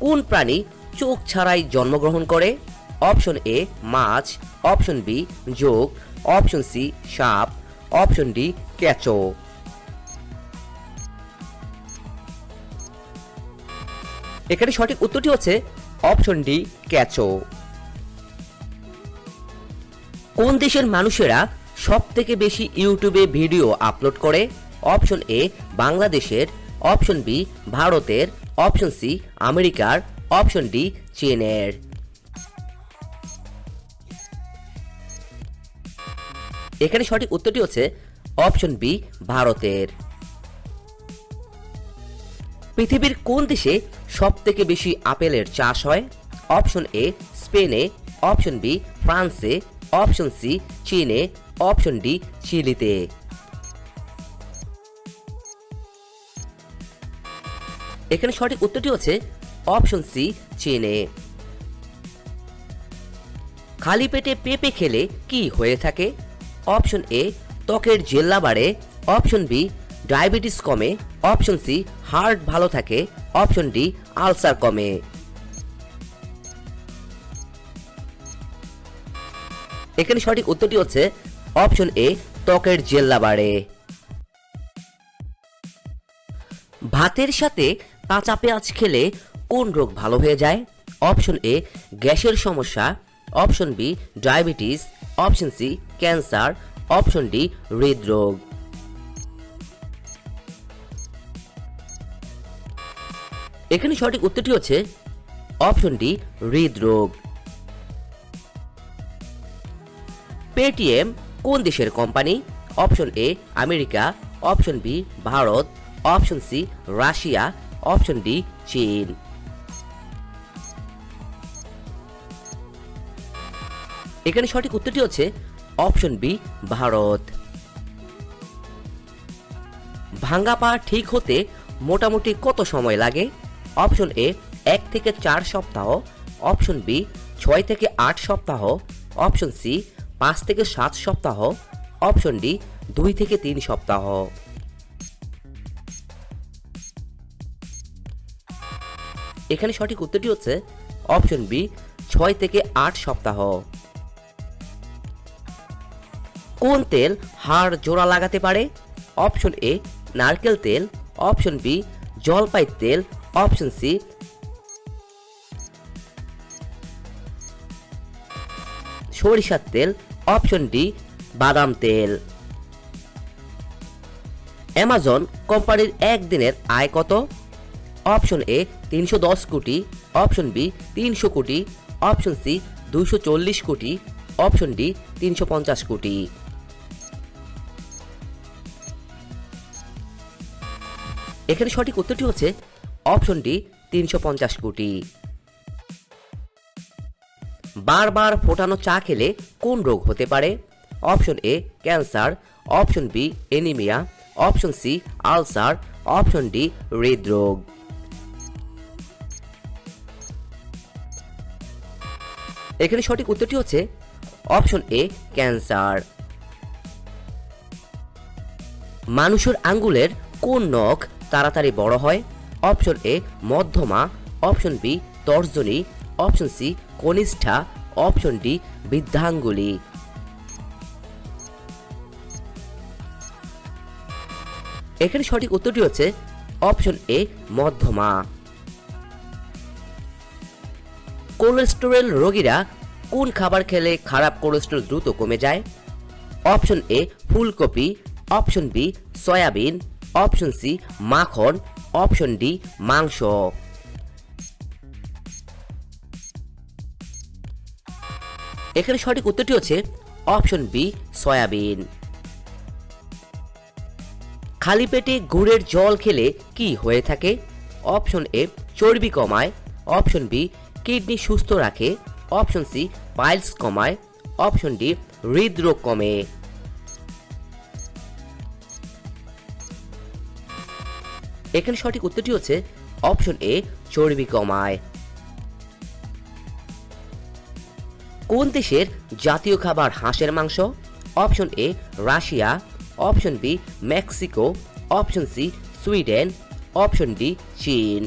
কোন প্রাণী চোখ ছাড়াই জন্মগ্রহণ করে? অপশন এ মাছ। অপশন বি যোগ। অপশন সি সাপ। অপশন ডি ক্যাচো। এখানে সঠিক উত্তরটি হচ্ছে অপশন ডি ক্যাচো। কোন দেশের মানুষেরা সব থেকে বেশি ইউটিউবে ভিডিও আপলোড করে? অপশন এ বাংলাদেশের। অপশন বি ভারতের। অপশন সি, আমেরিকার অপশন ডি, চীনের। এখানে সঠিক উত্তরটি হচ্ছে অপশন বি, ভারতের। পৃথিবীর কোন দেশে সব থেকে বেশি আপেলের চাষ হয়? অপশন এ, স্পেনে। অপশন বি, ফ্রান্সে। অপশন সি, চীনে। অপশন ডি, চিলিতে। এখানে সঠিক উত্তরটি হচ্ছে অপশন সি, চীনে। খালি পেটে পেঁপে খেলে কি হয়ে থাকে? অপশন এ, ত্বকের জেল্লা বাড়ে। অপশন বি, ডায়াবেটিস কমে। অপশন সি, হার্ট ভালো থাকে। অপশন ডি, আলসার কমে। এখানে সঠিক উত্তরটি হচ্ছে অপশন এ, ত্বকের জেল্লা বাড়ে। ভাতের সাথে কাঁচা পেঁয়াজ খেলে কোন রোগ ভালো হয়ে যায়? অপশন এ গ্যাসের সমস্যা। Option B diabetes. Option C cancer. Option D হৃদরোগ। এখানে সঠিক উত্তরটি হচ্ছে অপশন ডি হৃদরোগ। পেটিএম কোন দেশের company? Option A America. Option B Bharat. Option C Russia. Option D চীন এখানে সঠিক উত্তরটি হচ্ছে অপশন বি ভারত ভাঙ্গা পা ঠিক হতে মোটামুটি কত সময় লাগে? অপশন এ এক থেকে চার সপ্তাহ। অপশন বি ছয় থেকে আট সপ্তাহ। অপশন সি পাঁচ থেকে সাত সপ্তাহ। অপশন ডি দুই থেকে তিন সপ্তাহ। এখানে সঠিক উত্তরটি হচ্ছে অপশন বি, ছয় থেকে আট সপ্তাহ। কোন তেল হাড় জোড়া লাগাতে পারে? অপশন এ, নারকেল তেল। অপশন বি, জলপাই তেল। অপশন সি, সরিষার তেল। অপশন ডি, বাদাম তেল। অ্যামাজন কোম্পানির একদিনের আয় কত? অপশন এ তিনশো দশ কোটি অপশন বি তিনশো কোটি অপশন সি দুশো চল্লিশ কোটি অপশন ডি তিনশো পঞ্চাশ কোটি। এখানে সঠিক উত্তরটি হচ্ছে অপশন ডি তিনশো পঞ্চাশ কোটি। বারবার ফোটানো চা খেলে কোন রোগ হতে পারে? Option A cancer option B anaemia option C ulcer option D হৃদরোগ। এখানে সঠিক উত্তরটি হচ্ছে অপশন এ, ক্যান্সার। মানুষের আঙ্গুলের কোন নখ তাড়াতাড়ি বড় হয়? অপশন এ, মধ্যমা। অপশন বি, তর্জনী। অপশন সি, কনিষ্ঠা। অপশন ডি, বৃদ্ধাঙ্গুলি। এখানে সঠিক উত্তরটি হচ্ছে অপশন এ, মধ্যমা। কোলেস্টেরল রোগীরা কোন খাবার খেলে খারাপ কোলেস্টেরল দ্রুত কমে যায়? অপশন এ ফুলকপি। Option B soybean. Option C মাখন। অপশন ডি মাংস। এখানে সঠিক উত্তরটি হচ্ছে অপশন বি সয়াবিন। খালি পেটে গুড়ের জল খেলে কি হয়ে থাকে? অপশন এ চর্বি কমায়। অপশন বি কিডনি সুস্থ রাখে অপশন সি পাইলস কমায় অপশন ডি হৃদরোগ কমে। এখানে সঠিক উত্তরটি হচ্ছে অপশন এ চর্বি কমায়। কোন দেশের জাতীয় খাবার হাঁসের মাংস? Option A Russia. Option B Mexico. Option C Sweden. Option D চীন।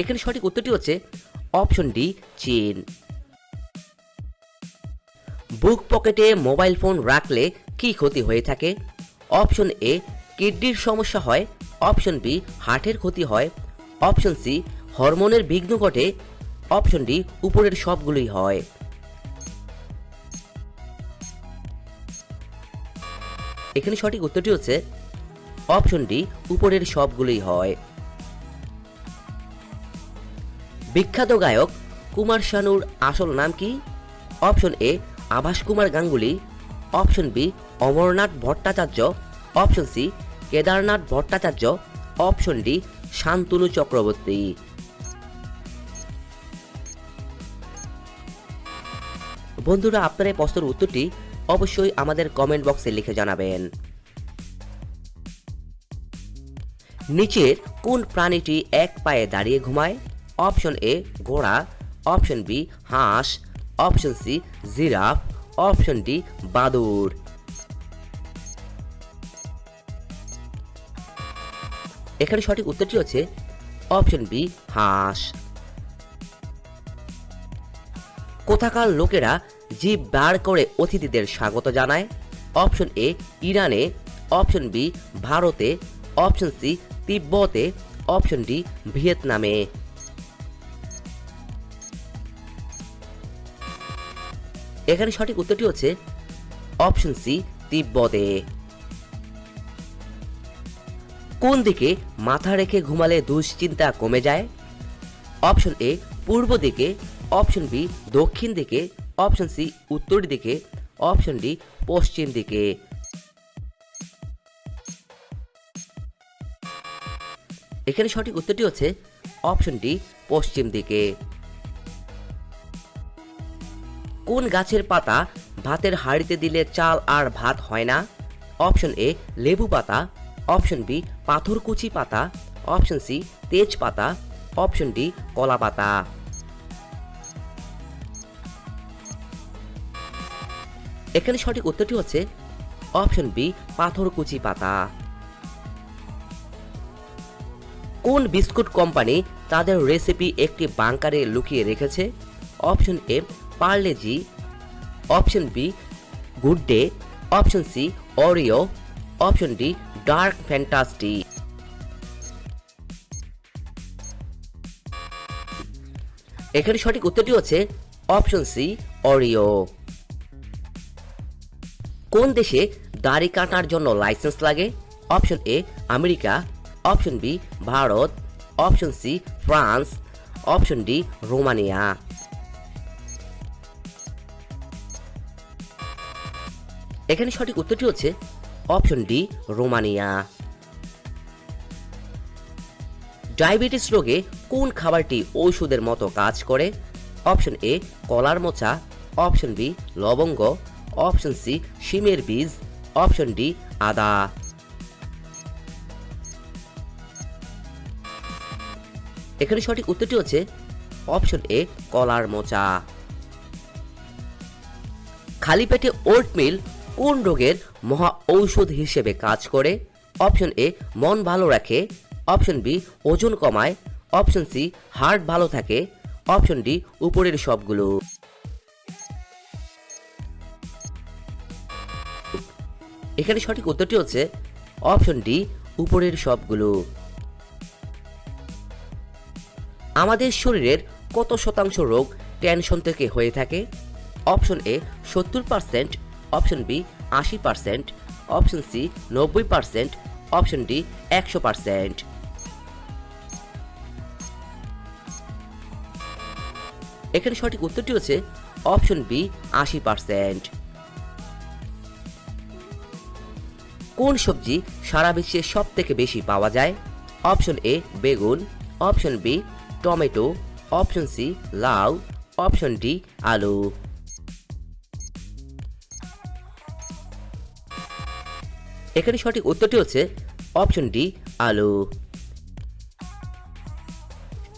এখানে সঠিক উত্তরটি হচ্ছে অপশন ডি, চীন। বুক পকেটে মোবাইল ফোন রাখলে কি ক্ষতি হয়ে থাকে? অপশন এ, কিডনির সমস্যা হয়। অপশন বি, হার্টের ক্ষতি হয়। অপশন সি, হরমোনের বিঘ্ন ঘটে। অপশন ডি, উপরের সবগুলোই হয়। এখানে সঠিক উত্তরটি হচ্ছে অপশন ডি, উপরের সবগুলোই হয়। বিখ্যাত গায়ক কুমার শানুর আসল নাম কি? Option A, Abhas Kumar Ganguly. Option B, Amarnath Bhattacharya. Option C, Kedarnath Bhattacharya. Option D, Shantanu Chakraborty. বন্ধুরা, আপনার এই প্রশ্নের উত্তরটি অবশ্যই আমাদের কমেন্ট বক্সে লিখে জানাবেন। নিচের কোন প্রাণীটি এক পায়ে দাঁড়িয়ে ঘুমায়? অপশন এ ঘোড়া, অপশন বি হাঁস, option C giraffe, option D বাদুর এখানে সঠিক উত্তরটি হচ্ছে অপশন বি হাঁস। কোথাকার লোকেরা জিভ বার করে অতিথিদের স্বাগত জানায়? অপশন এ ইরানে, অপশন বি ভারতে, অপশন সি তিব্বতে, অপশন ডি ভিয়েতনামে। এখানে সঠিক উত্তরটি হচ্ছে অপশন সি তিব্বতে। কোন দিকে মাথা রেখে ঘুমালে দুশ্চিন্তা কমে যায়? অপশন এ পূর্ব দিকে। অপশন বি দক্ষিণ দিকে। অপশন সি উত্তর দিকে। অপশন ডি পশ্চিম দিকে। এখানে সঠিক উত্তরটি হচ্ছে অপশন ডি পশ্চিম দিকে। কোন গাছের পাতা ভাতের হাঁড়িতে দিলে চাল আর ভাত হয় না? অপশন এ লেবু পাতা। অপশন বি পাথরকুচি পাতা। অপশন সি তেজ পাতা। অপশন ডি কলা পাতা। এখানে সঠিক উত্তরটি হচ্ছে অপশন বি পাথরকুচি পাতা। কোন বিস্কুট কোম্পানি তাদের রেসিপি একটি বাংকারে লুকিয়ে রেখেছে? Option A Parle G option B Good Day option C Oreo option D Dark Fantasy এখানে সঠিক উত্তরটি হচ্ছে অপশন সি অরিও কোন দেশে দাড়ি কাটার জন্য লাইসেন্স লাগে? Option A America. Option B Bharat. Option C France option D Romania. এখানে সঠিক উত্তরটি হচ্ছে অপশন ডি, রোমানিয়া। ডায়াবেটিস রোগে কোন খাবারটি ঔষধের মতো কাজ করে? অপশন এ, কলার মোচা। অপশন বি, লবঙ্গ। অপশন সি, শিমের বীজ। অপশন ডি, আদা। এখানে সঠিক উত্তরটি হচ্ছে অপশন এ, কলার মোচা। খালি পেটে ওটমিল কোন রোগের মহা ঔষধ হিসেবে কাজ করে? অপশন এ, মন ভালো রাখে। অপশন বি, ওজন কমায়। অপশন সি, হার্ট ভালো থাকে। অপশন ডি, উপরের সবগুলো। এখানে সঠিক উত্তরটি হচ্ছে অপশন ডি, উপরের সবগুলো। আমাদের শরীরের কত শতাংশ রোগ টেনশন থেকে হয়ে থাকে? অপশন এ, সত্তর পার্সেন্ট অপশন বি, আশি পার্সেন্ট, অপশন সি, নব্বই পার্সেন্ট, অপশন ডি, একশো পার্সেন্ট। এখানে সঠিক উত্তরটি হচ্ছে অপশন বি, আশি পার্সেন্ট। কোন সবজি সারা বিশ্বে সব থেকে বেশি পাওয়া যায়? অপশন এ, বেগুন, option B, tomato, option C, লাউ, অপশন ডি, আলু। এখানে সঠিক উত্তরটি হচ্ছে অপশন ডি, আলু।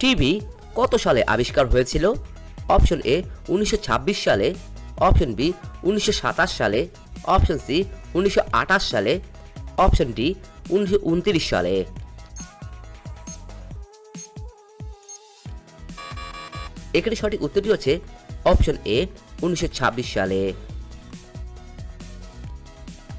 টিভি কত সালে আবিষ্কার হয়েছিল? অপশন এ, উনিশশো ছাব্বিশ সালে। অপশন বি, উনিশশো সাতাশ সালে। অপশন সি, উনিশশো সালে। অপশন ডি, উনিশশো উনত্রিশ সালে। এখানে সঠিক উত্তরটি হচ্ছে অপশন এ, উনিশশো ছাব্বিশ সালে।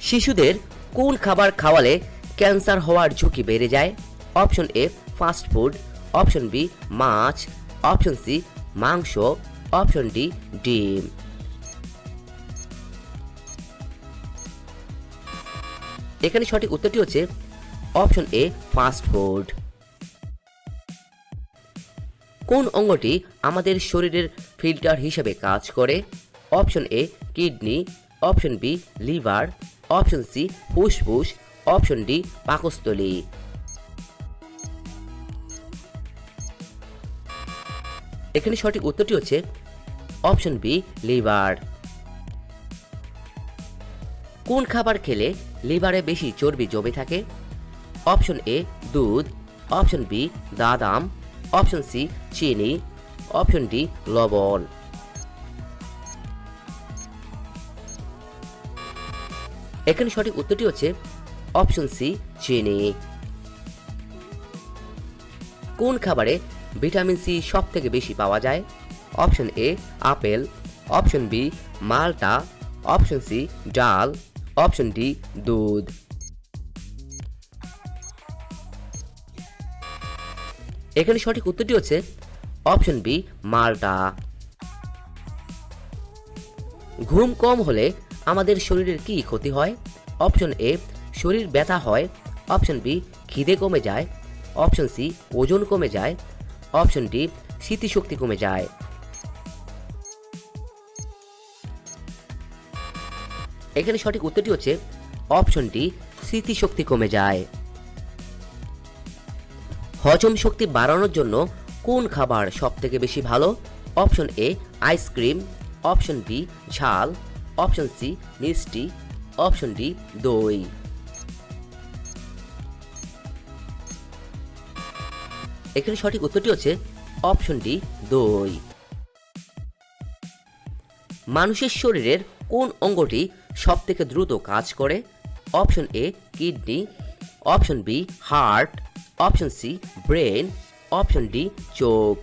শিশুদের কোন খাবার খাওয়ালে ক্যান্সার হওয়ার ঝুঁকি বেড়ে যায়। Option A, fast food. Option B, much. Option C, মাংস। অপশন ডি, ডিম। এখানে সঠিক উত্তরটি হচ্ছে অপশন এ, ফাস্ট ফুড। কোন অঙ্গটি আমাদের শরীরের ফিল্টার হিসেবে কাজ করে? Option A, kidney. Option B, liver. Option C ফুসফুস অপশন ডি, পাকস্থলী। এখানে সঠিক উত্তরটি হচ্ছে অপশন বি, লিভার। কোন খাবার খেলে লিভারে বেশি চর্বি জমে থাকে? অপশন এ, দুধ, অপশন বি, বাদাম, অপশন সি, চিনি, অপশন ডি, লবণ। এখানে সঠিক উত্তরটি হচ্ছে অপশন সি, চিনি। কোন খাবারে ভিটামিন সি সব থেকে বেশি পাওয়া যায়? Option A, apple. Option B, মালটা। অপশন সি, ডাল। অপশন ডি, দুধ। এখানে সঠিক উত্তরটি হচ্ছে অপশন বি, মালটা। ঘুম কম হলে আমাদের শরীরের কি ক্ষতি হয়? অপশন এ শরীর ব্যথা হয়। অপশন বি খিদে কমে যায়। অপশন সি ওজন কমে যায়। অপশন ডি স্মৃতিশক্তি কমে যায়। এখানে সঠিক উত্তরটি হচ্ছে অপশন ডি স্মৃতিশক্তি কমে যায়। হজম শক্তি বাড়ানোর জন্য কোন খাবার সব থেকে বেশি ভালো? Option A ice cream. Option B ঝাল। অপশন সি মিষ্টি অপশন ডি, দই। এখানে সঠিক উত্তরটি হচ্ছে অপশন ডি, দই। মানুষের শরীরের কোন অঙ্গটি সব থেকে দ্রুত কাজ করে? Option A, kidney, option B, heart, option C, brain, option D, চোখ।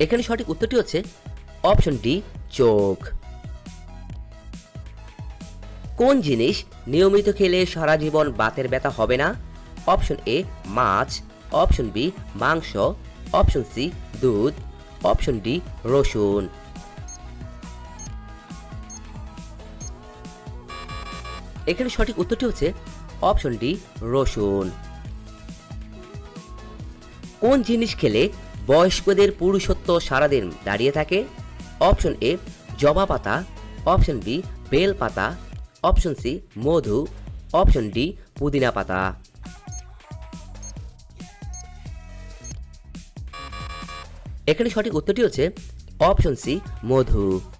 এখানে সঠিক উত্তরটি হচ্ছে অপশন ডি, চোখ। কোন জিনিস নিয়মিত খেলে সারা জীবন বাতের ব্যথা হবে না? অপশন এ, মাছ। অপশন বি, মাংস। অপশন সি, দুধ। অপশন ডি, রসুন। এখানে সঠিক উত্তরটি হচ্ছে অপশন ডি, রসুন। কোন জিনিস খেলে বয়স্কদের পুরুষত্ব সারাদিন দাঁড়িয়ে থাকে। অপশন এ জবা পাতা। অপশন বি বেল পাতা। অপশন সি মধু। অপশন ডি পুদিনা পাতা। এখানে সঠিক উত্তরটি হচ্ছে অপশন সি মধু।